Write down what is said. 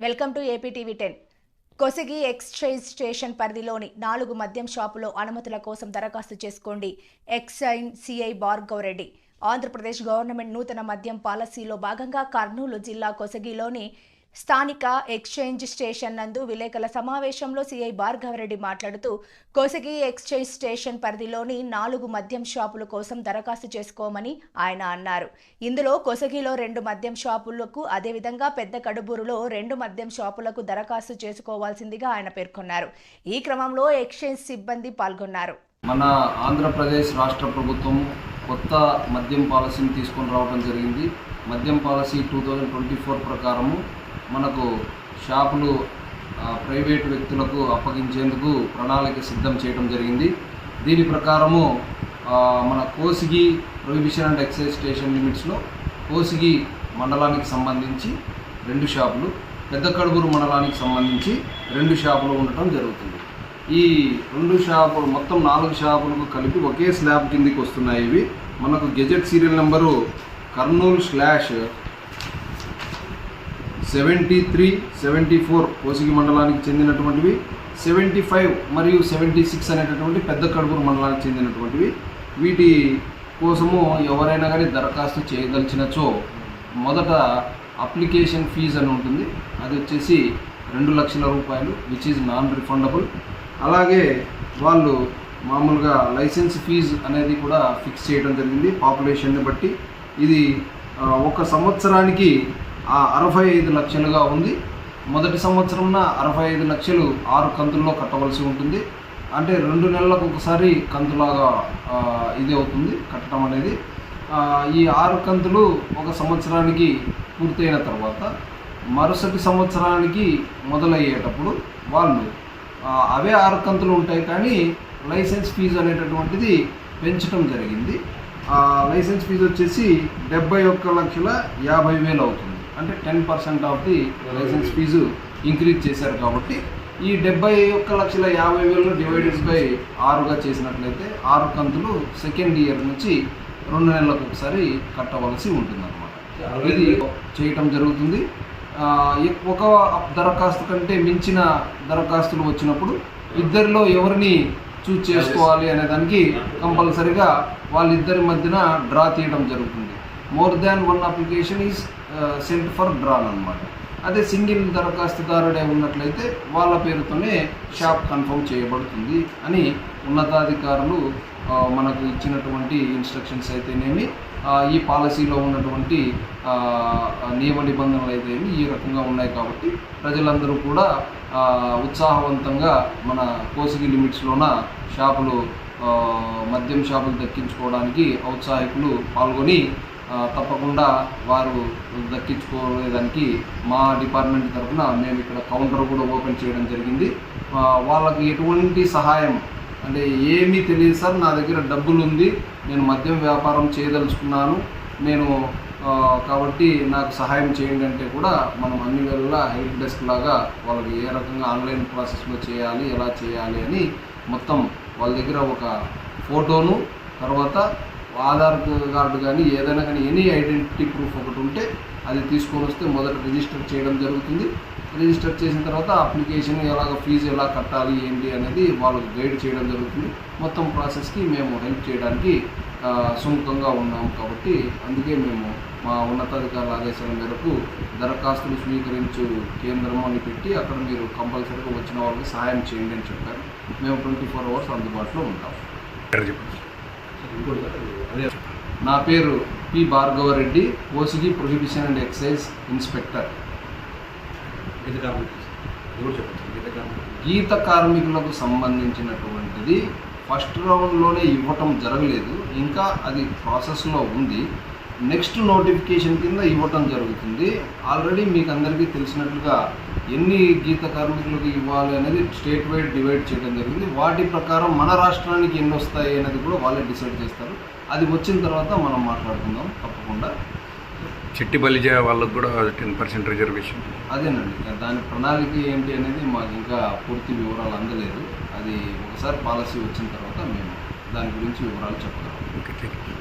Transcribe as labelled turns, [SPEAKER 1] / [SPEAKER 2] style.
[SPEAKER 1] Welcome to AP TV ten. Kosigi exchange station పరిధిలోని నాలుగు మద్యం షాపులో అనుమతుల కోసం దరఖాస్తు చేసుకోండి. Excise CI Bhargava Reddy Andhra Pradesh government నూతన మద్యం పాలసీలో భాగంగా కర్నూలు జిల్లా కొసగిలోని స్థానిక ఎక్స్చేంజ్ స్టేషన్ నందు విలేకరుల సమావేశంలో సిఐ భార్గవరెడ్డి మాట్లాడుతూ కోసగి ఎక్స్చేంజ్ స్టేషన్ పరిధిలోని నాలుగు మద్యం షాపుల కోసం దరఖాస్తు చేసుకోమని ఆయన అన్నారు. ఇందులో కొసగిలో రెండు మద్యం షాపులకు అదేవిధంగా పెద్ద కడుబూరులో రెండు మద్యం షాపులకు దరఖాస్తు చేసుకోవాల్సిందిగా ఆయన పేర్కొన్నారు. ఈ క్రమంలో ఎక్స్చేంజ్ సిబ్బంది పాల్గొన్నారు.
[SPEAKER 2] మన ఆంధ్రప్రదేశ్ రాష్ట్ర ప్రభుత్వం కొత్త మద్యం పాలసీని తీసుకొని రావడం జరిగింది. మద్యం policy two thousand twenty four ప్రకారము మనకు షాపులు ప్రైవేటు వ్యక్తులకు అప్పగించేందుకు ప్రణాళిక సిద్ధం చేయడం జరిగింది. దీని ప్రకారము మన Kosigi prohibition and excise station లిమిట్స్లో కోసిగి మండలానికి సంబంధించి రెండు షాపులు పెద్ద కడుగురు మండలానికి సంబంధించి రెండు షాపులు ఉండటం జరుగుతుంది. ఈ రెండు షాపులు మొత్తం నాలుగు షాపులకు కలిపి ఒకే స్లాబ్ కిందికి వస్తున్నాయి ఇవి. మనకు gazette serial number Kurnool slash seventy three seventy four Kosigi మండలానికి చెందినటువంటివి సెవెంటీ ఫైవ్ మరియు సెవెంటీ సిక్స్ అనేటటువంటి పెద్ద కడుపురు మండలానికి చెందినటువంటివి. వీటి కోసము ఎవరైనా కానీ దరఖాస్తు చేయదలిచినచో మొదట అప్లికేషన్ ఫీజు అని ఉంటుంది. అది వచ్చేసి రెండు లక్షల రూపాయలు విచ్ ఈజ్ నాన్ రిఫండబుల్ అలాగే వాళ్ళు మామూలుగా లైసెన్స్ ఫీజు అనేది కూడా ఫిక్స్ చేయడం జరిగింది. పాపులేషన్ని బట్టి ఇది ఒక సంవత్సరానికి అరవై ఐదు లక్షలుగా ఉంది. మొదటి సంవత్సరంన అరవై ఐదు లక్షలు ఆరు కంతుల్లో కట్టవలసి ఉంటుంది. అంటే రెండు నెలలకు ఒకసారి కంతులాగా ఇది అవుతుంది కట్టడం అనేది. ఈ ఆరు కంతులు ఒక సంవత్సరానికి పూర్తయిన తర్వాత మరుసటి సంవత్సరానికి మొదలయ్యేటప్పుడు వాళ్ళు అవే ఆరు కంతులు ఉంటాయి కానీ లైసెన్స్ ఫీజు అనేటటువంటిది పెంచడం జరిగింది. లైసెన్స్ ఫీజు వచ్చేసి డెబ్బై ఒక్క లక్షల యాభై వేలు అవుతుంది. అంటే ten percent of the licence fee increase చేశారు కాబట్టి ఈ డెబ్బై ఒక్క లక్షల యాభై వేలు డివైడెడ్ బై ఆరుగా చేసినట్లయితే ఆరు కంతులు సెకండ్ ఇయర్ నుంచి రెండు నెలలకు ఒకసారి కట్టవలసి ఉంటుందన్నమాట. ఇది చేయటం జరుగుతుంది. ఒక దరఖాస్తు కంటే మించిన దరఖాస్తులు వచ్చినప్పుడు ఇద్దరిలో ఎవరిని చూజ్ చేసుకోవాలి అనే దానికి కంపల్సరిగా వాళ్ళిద్దరి మధ్యన డ్రా తీయడం జరుగుతుంది. More than one application is sent for drawn అనమాట అదే సింగిల్ దరఖాస్తుదారుడే ఉన్నట్లయితే వాళ్ళ పేరుతోనే షాప్ కన్ఫర్మ్ చేయబడుతుంది అని ఉన్నతాధికారులు మనకు ఇచ్చినటువంటి ఇన్స్ట్రక్షన్స్ అయితేనేమి ఈ పాలసీలో ఉన్నటువంటి నియమ నిబంధనలు అయితే ఈ రకంగా ఉన్నాయి కాబట్టి ప్రజలందరూ కూడా ఉత్సాహవంతంగా మన కోసిగి లిమిట్స్లోన షాపులు మద్యం షాపులు దక్కించుకోవడానికి ఔత్సాహికులు పాల్గొని తప్పకుండా వారు దక్కించుకోలేదానికి మా డిపార్ట్మెంట్ తరఫున మేము ఇక్కడ కౌంటర్ కూడా ఓపెన్ చేయడం జరిగింది. వాళ్ళకి ఎటువంటి సహాయం అంటే ఏమీ తెలియదు సార్ నా దగ్గర డబ్బులు ఉంది నేను మద్యం వ్యాపారం చేయదలుచుకున్నాను నేను కాబట్టి నాకు సహాయం చేయండి అంటే కూడా మనం అన్ని వేళలా హెల్ప్ డెస్క్ లాగా వాళ్ళకి ఏ రకంగా ఆన్లైన్ ప్రాసెస్లో చేయాలి ఎలా చేయాలి అని మొత్తం వాళ్ళ దగ్గర ఒక ఫోటోను తర్వాత ఆధార్ కార్డు కానీ ఏదైనా కానీ ఎనీ ఐడెంటిటీ ప్రూఫ్ ఒకటి ఉంటే అది తీసుకొని వస్తే మొదట రిజిస్టర్ చేయడం జరుగుతుంది. రిజిస్టర్ చేసిన తర్వాత అప్లికేషన్ ఎలాగ ఫీజు ఎలా కట్టాలి ఏంటి అనేది వాళ్ళకు గైడ్ చేయడం జరుగుతుంది. మొత్తం ప్రాసెస్కి మేము హెల్ప్ చేయడానికి ఆ, సుముఖంగా ఉన్నాం కాబట్టి అందుకే మేము మా ఉన్నతాధికారుల ఆదేశాల మేరకు దరఖాస్తులు స్వీకరించు కేంద్రం అని పెట్టి అక్కడ మీరు కంపల్సరీగా వచ్చిన వాళ్ళకి సహాయం చేయండి అని చెప్పారు. మేము ట్వంటీ ఫోర్ అవర్స్ అందుబాటులో ఉంటాం. నా పేరు పి భార్గవరెడ్డి ఓసిగి ప్రొహిబిషన్ అండ్ ఎక్సైజ్ ఇన్స్పెక్టర్. గీత కార్మికులకు సంబంధించినటువంటిది ఫస్ట్ రౌండ్లోనే ఇవ్వటం జరగలేదు. ఇంకా అది ప్రాసెస్లో ఉంది. నెక్స్ట్ నోటిఫికేషన్ కింద ఇవ్వటం జరుగుతుంది. ఆల్రెడీ మీకు అందరికీ తెలిసినట్లుగా ఎన్ని గీత కార్మికులకు ఇవ్వాలి అనేది స్టేట్ వైడ్ డివైడ్ చేయడం జరిగింది. వాటి ప్రకారం మన రాష్ట్రానికి ఎన్ని వస్తాయి అనేది కూడా వాళ్ళే డిసైడ్ చేస్తారు. అది వచ్చిన తర్వాత మనం మాట్లాడుకుందాం తప్పకుండా.
[SPEAKER 3] చిట్టి బలిజ వాళ్ళకు కూడా టెన్ పర్సెంట్ రిజర్వేషన్
[SPEAKER 2] అదేనండి. దాని ప్రణాళిక ఏంటి అనేది మాకు ఇంకా పూర్తి వివరాలు అందలేదు. అది ఒకసారి పాలసీ వచ్చిన తర్వాత మేము దాని గురించి వివరాలు చెప్పగలం
[SPEAKER 3] ఓకే థ్యాంక్ యూ